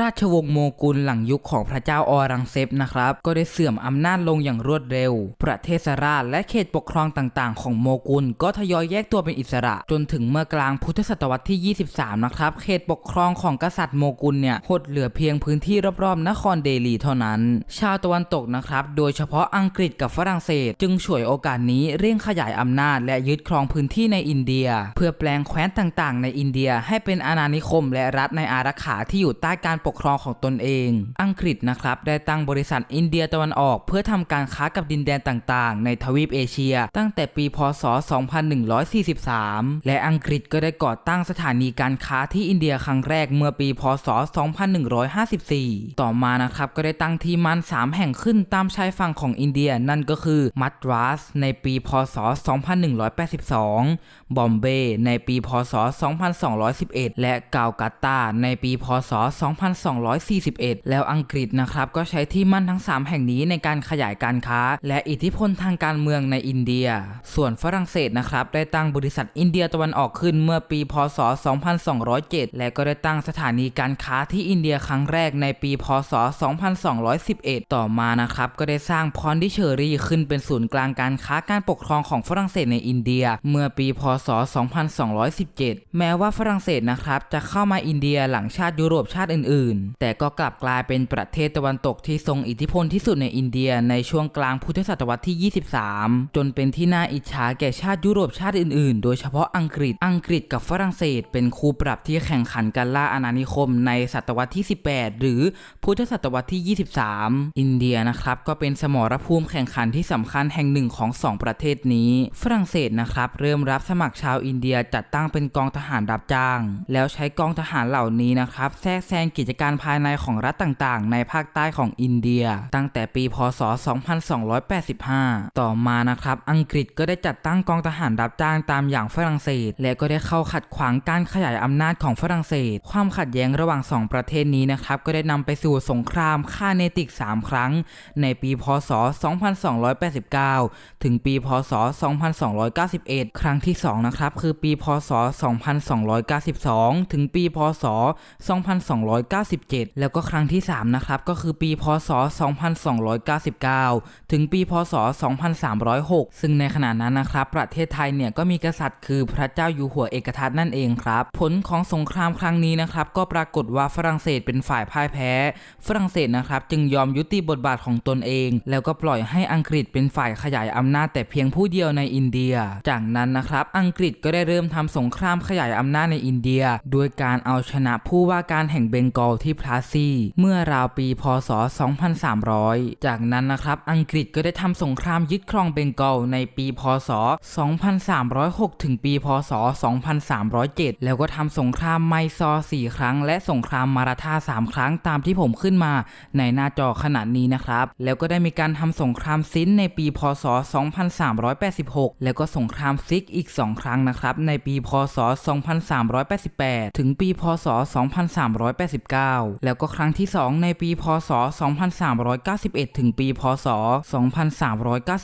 ราชวงศ์โมกุลหลังยุคของพระเจ้าออรังเซปนะครับ ก็ได้เสื่อมอำนาจลงอย่างรวดเร็ว ประเทศสราชและเขตปกครองต่างๆ ของโมกุล ก็ทยอยแยกตัวเป็นอิสระ จนถึงเมื่อกลางพุทธศตวรรษที่ 23 นะครับ เขตปกครองของกษัตริย์โมกุลเนี่ยหดเหลือเพียงพื้นที่รอบๆ นครเดลีเท่านั้น ชาวตะวันตกนะครับ โดยเฉพาะอังกฤษกับฝรั่งเศส จึงฉวยโอกาสนี้เร่งขยายอำนาจ และยึดครองพื้นที่ในอินเดีย เพื่อแปลงแคว้นต่างๆ ในอินเดียให้เป็นอาณานิคม และรัฐในอารักขาที่อยู่ใต้การปกครองของตนเอง อังกฤษนะครับได้ตั้งบริษัทอินเดียตะวันออก เพื่อทำการค้ากับดินแดนต่างๆ ในทวีปเอเชีย ตั้งแต่ปีพศ 2143 และอังกฤษก็ได้ก่อตั้งสถานีการค้าที่อินเดียครั้งแรกเมื่อปีพศ 2154 ต่อมานะครับก็ได้ตั้งที่มั่น3แห่งขึ้นตามชายฝั่งของอินเดียนั่นก็คือมัดรัสในปีพศ 2182 บอมเบย์ในปีพศ 2211 และกาลกัตตาในปีพศ 2 2241 แล้วอังกฤษนะครับก็ใช้ที่มั่นทั้ง 3 แห่งนี้ในการขยายการค้า และอิทธิพลทางการเมืองในอินเดีย ส่วนฝรั่งเศสนะครับได้ตั้งบริษัทอินเดียตะวันออกขึ้นเมื่อปี พศ 2207 และก็ได้ตั้งสถานีการค้าที่อินเดียครั้งแรกในปี พศ 2211 ต่อมานะครับก็ได้สร้างพอนดิเชอรี่ขึ้นเป็นศูนย์กลางการค้าการปกครองของฝรั่งเศสในอินเดีย เมื่อปี พศ 2217 แม้ว่าฝรั่งเศสนะครับจะเข้ามาอินเดียหลังชาติยุโรปชาติอื่นๆแต่ก็กลับกลายเป็นประเทศตะวันตกที่ทรงอิทธิพลที่สุดในอินเดียในช่วงกลางพุทธศตวรรษที่ 23 จนเป็นที่น่าอิจฉาแก่ชาติยุโรปชาติอื่นๆ โดยเฉพาะอังกฤษ อังกฤษกับฝรั่งเศส เป็นคู่ปรับที่แข่งขันกันล่าอาณานิคมในศตวรรษที่ 18 หรือพุทธศตวรรษที่ 23 อินเดียนะครับก็เป็นสมรภูมิแข่งขันที่สำคัญแห่งหนึ่งของสองประเทศนี้ ฝรั่งเศสนะครับเริ่มรับสมัครชาวอินเดียจัดตั้งเป็นกองทหารรับจ้าง แล้วใช้กองทหารเหล่านี้นะครับแทรกแซงกิจการภายในของรัฐต่างๆ ในภาคใต้ของอินเดีย ตั้งแต่ปีพศ 2285 ต่อมานะครับอังกฤษก็ได้จัดตั้งกองทหารรับจ้างตามอย่างฝรั่งเศส และก็ได้เข้าขัดขวางการขยายอำนาจของฝรั่งเศส ความขัดแย้งระหว่างสองประเทศนี้นะครับก็ได้นำไปสู่สงครามคาเนติก 3 ครั้ง ในปีพศ 2289 ถึงปีพศ 2291 ครั้งที่ 2 นะครับ คือปีพศ 2292 ถึงปีพศ 2 2297 แล้วก็ครั้งที่ 3 นะครับ ก็คือปีพศ 2299 ถึงปีพศ 2306 ซึ่งในขณะนั้นนะครับ ประเทศไทยเนี่ยก็มีกษัตริย์คือพระเจ้าอยู่หัวเอกทัตนั่นเองครับ ผลของสงครามครั้งนี้นะครับ ก็ปรากฏว่าฝรั่งเศสเป็นฝ่ายพ่ายแพ้ ฝรั่งเศสนะครับ จึงยอมยุติบทบาทของตนเอง แล้วก็ปล่อยให้อังกฤษเป็นฝ่ายขยายอำนาจแต่เพียงผู้เดียวในอินเดีย จากนั้นนะครับ อังกฤษก็ได้เริ่มทำสงครามขยายอำนาจในอินเดีย โดยการเอาชนะผู้ว่าการแห่งเบงกอลที่พลาซีเมื่อราวปีพศ 2300 จากนั้นนะครับอังกฤษก็ได้ทำสงครามยึดครองเบงกอลในปีพศ 2306 ถึงปีพศ 2307 แล้วก็ทำสงครามไมซอร์4ครั้ง และสงครามมาราธา 3 ครั้งตามที่ผมขึ้นมาในหน้าจอขนาดนี้นะครับ แล้วก็ได้มีการทำสงครามซินในปีพศ 2386 แล้วก็สงครามซิกอีก 2 ครั้งนะครับ ในปีพศ 2388 ถึงปีพศ 2389แล้วก็ครั้งที่ 2 ในปีพศ 2391 ถึงปีพศ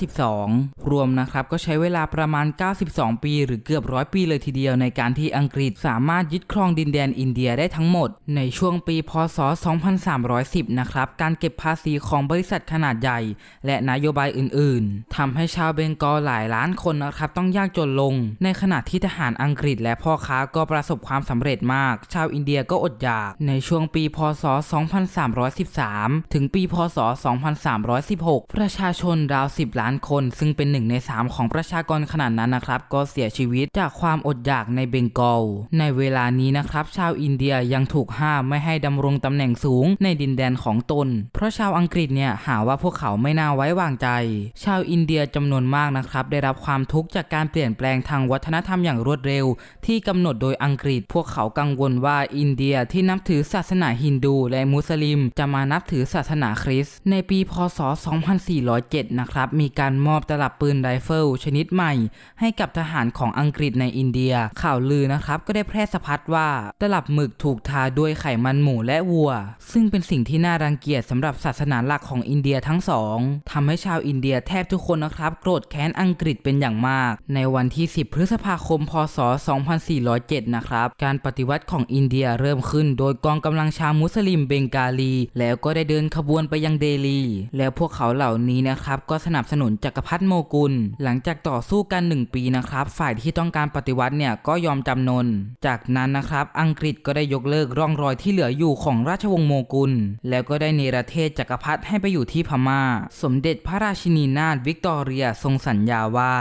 2392 รวมนะครับก็ใช้เวลาประมาณ 92 ปีหรือเกือบร้อยปีเลยทีเดียวในการที่อังกฤษสามารถยึดครองดินแดนอินเดียได้ทั้งหมด ในช่วงปีพศ 2310 นะครับ การเก็บภาษีของบริษัทขนาดใหญ่ และนโยบายอื่น ๆทำให้ชาวเบงกอลหลายล้านคนนะครับต้องยากจนลง ในขณะที่ทหารอังกฤษและพ่อค้าก็ประสบความสำเร็จมาก ชาวอินเดียก็อดอยากในช่วงวงปีพศ 2313 ถึงปีพศ 2316 ประชาชนราว 10 ล้านคน ซึ่งเป็นหนึ่งใน 3 ของประชากรขนาดนั้นนะครับ ก็เสียชีวิตจากความอดอยากในเบงกอล ในเวลานี้นะครับ ชาวอินเดียยังถูกห้ามไม่ให้ดำรงตำแหน่งสูงในดินแดนของตน เพราะชาวอังกฤษเนี่ยหาว่าพวกเขาไม่น่าไว้วางใจ ชาวอินเดียจำนวนมากนะครับ ได้รับความทุกข์จากการเปลี่ยนแปลงทางวัฒนธรรมอย่างรวดเร็ว ที่กำหนดโดยอังกฤษ พวกเขากังวลว่าอินเดียที่นับถือศาสนาฮินดูและมุสลิม จะมานับถือศาสนาคริสต์ในปีพศ 2407 นะครับ มีการมอบตลับปืนไรเฟิลชนิดใหม่ ให้กับทหารของอังกฤษในอินเดีย ข่าวลือนะครับ ก็ได้แพร่สะพัดว่าตลับหมึกถูกทาด้วยไขมันหมูและวัว ซึ่งเป็นสิ่งที่น่ารังเกียจสำหรับศาสนาหลักของอินเดียทั้งสองทำให้ชาวอินเดียแทบทุกคนนะครับโกรธแค้นอังกฤษเป็นอย่างมาก ในวันที่ 10 พฤษภาคม พศ 2407 นะครับ การปฏิวัติของอินเดียเริ่มขึ้นโดยกองกำลังลังชาวมุสลิมเบงกาลี แล้วก็ได้เดินขบวนไปยังเดลี แล้วพวกเขาเหล่านี้นะครับก็สนับสนุนจักรพรรดิโมกุล หลังจากต่อสู้กัน 1 ปีนะครับ ฝ่ายที่ต้องการปฏิวัติเนี่ยก็ยอมจำนน จากนั้นนะครับอังกฤษก็ได้ยกเลิกร่องรอยที่เหลืออยู่ของราชวงศ์โมกุล แล้วก็ได้เนรเทศจักรพรรดิให้ไปอยู่ที่พม่า สมเด็จพระราชินีนาถวิกตอเรียทรงสัญญาว่า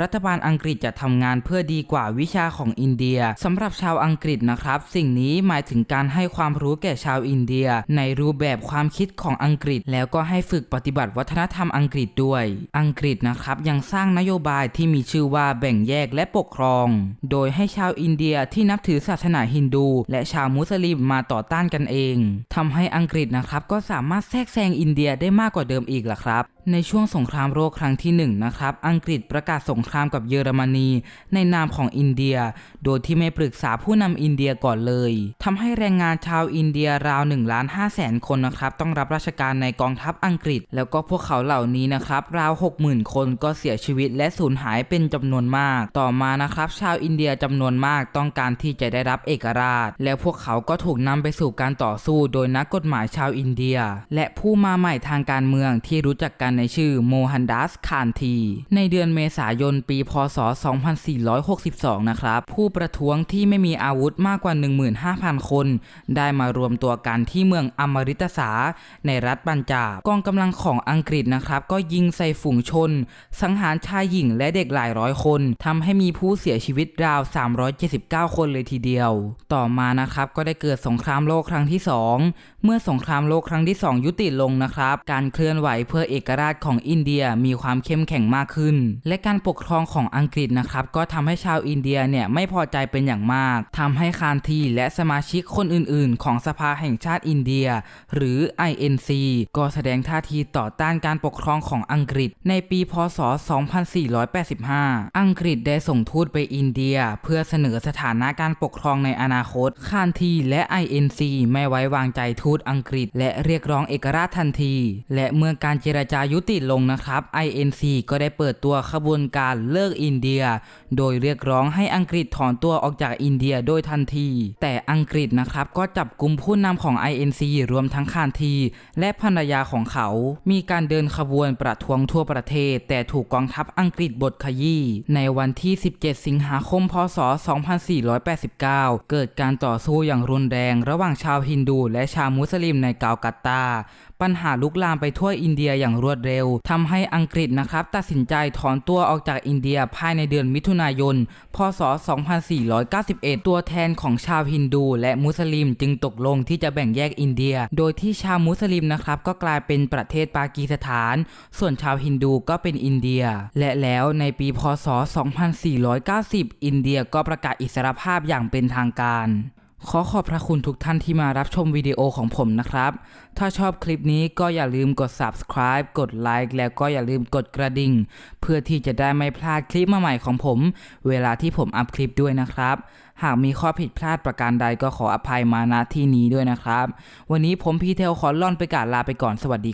รัฐบาลอังกฤษจะทำงานเพื่อดีกว่าวิชาของอินเดียสำหรับชาวอังกฤษนะครับ สิ่งนี้หมายถึงการให้ความรู้แก่ชาวอินเดีย ในรูปแบบความคิดของอังกฤษ แล้วก็ให้ฝึกปฏิบัติวัฒนธรรมอังกฤษด้วย อังกฤษนะครับยังสร้างนโยบายที่มีชื่อว่าแบ่งแยกและปกครอง โดยให้ชาวอินเดียที่นับถือศาสนาฮินดู และชาวมุสลิมมาต่อต้านกันเองทำให้อังกฤษนะครับก็สามารถแทรกแซงอินเดียได้มากกว่าเดิมอีกล่ะครับ ในช่วงสงครามโลกครั้งที่1นงนะครับ อังกฤษประกาศสงครามกับเยอรมนี ในนามของอินเดีย โดยที่ไม่ปรึกษาผู้นำอินเดียก่อนเลยทำให้แรงงานชาวอินเดียราว1ล้าน5แสนคนนะครับ ต้องรับราชการในกองทัพอังกฤษ แล้วก็พวกเขาเหล่านี้นะครับ ราว 60,000 คนก็เสียชีวิตและสูญหายเป็นจำนวนมาก ต่อมานะครับ ชาวอินเดียจำนวนมากต้องการที่จะได้รับเอกราช แล้วพวกเขาก็ถูกนำไปสู่การต่อสู้ โดยนักกฎหมายชาวอินเดีย และผู้มาใหม่ทางการเมืองที่รู้จักกันในชื่อโมฮันดัสคานที ในเดือนเมษายนปี พศ 2462 นะครับ ผู้ประท้วงที่ไม่มีอาวุธมากกว่า 15,000 คน ได้มารวมตัวกันที่เมืองอมฤตสา ในรัฐบัญจาบกองกำลังของอังกฤษนะครับ ก็ยิงใส่ฝูงชน สังหารชายหญิงและเด็กหลายร้อยคนทำให้มีผู้เสียชีวิตราว 379 คนเลยทีเดียว ต่อมานะครับก็ได้เกิดสงครามโลกครั้งที่ 2 เมื่อสงครามโลกครั้งที่ 2 ยุติลงนะครับ การเคลื่อนไหวเพื่อเอกราชของอินเดียมีความเข้มแข็งมากขึ้น และการปกครองของอังกฤษนะครับก็ทำให้ชาวอินเดียเนี่ยไม่พอใจเป็นอย่างมากทำให้คานทีและสมาชิกคนอื่น ๆ ของสภาแห่งชาติอินเดีย หรือ INC ก็แสดงท่าทีต่อต้านการปกครองของอังกฤษ ในปีพศ 2485 อังกฤษได้ส่งทูตไปอินเดีย เพื่อเสนอสถานะการปกครองในอนาคต คานทีและ INC ไม่ไว้วางใจทูตอังกฤษ และเรียกร้องเอกราชทันที และเมื่อการเจรจายุติลงนะครับ INC ก็ได้เปิดตัวขบวนการเลิกอินเดีย โดยเรียกร้องให้อังกฤษถอนตัวออกจากอินเดียโดยทันที แต่อังกฤษนะครับก็จับกลุ่มผู้นำของ INC รวมทั้งคานที และภรรยาของเขา มีการเดินขบวนประท้วงทั่วประเทศ แต่ถูกกองทัพอังกฤษบดขยี้ ในวันที่ 17 สิงหาคม พศ 2489 เกิดการต่อสู้อย่างรุนแรงระหว่างชาวฮินดู และชาวมุสลิมในกาลกัตตา ปัญหาลุกลามไปทั่วอินเดียอย่างรวดเร็วทำให้อังกฤษนะครับตัดสินใจถอนตัวออกจากอินเดียภายในเดือนมิถุนายน พศ 2491 ตัวแทนของชาวฮินดู และมุสลิมจึงตกลงที่จะแบ่งแยกอินเดีย โดยที่ชาวมุสลิมนะครับก็กลายเป็นประเทศปากีสถาน ส่วนชาวฮินดูก็เป็นอินเดีย และแล้วในปีพศ 2490 อินเดียก็ประกาศอิสรภาพอย่างเป็นทางการ ขอขอบพระคุณทุกท่านที่มารับชมวิดีโอของผมนะครับ ถ้าชอบคลิปนี้ก็อย่าลืมกด subscribe กดไลค์แล้วก็อย่าลืมกดกระดิ่ง เพื่อที่จะได้ไม่พลาดคลิปใหม่ของผม เวลาที่ผมอัพคลิปด้วยนะครับ หากมีข้อผิดพลาดประการใดก็ขออภัยมาณที่นี้ด้วยนะครับ วันนี้ผมพีเทลขอล่อนไปกาลาไปก่อนสวัสดี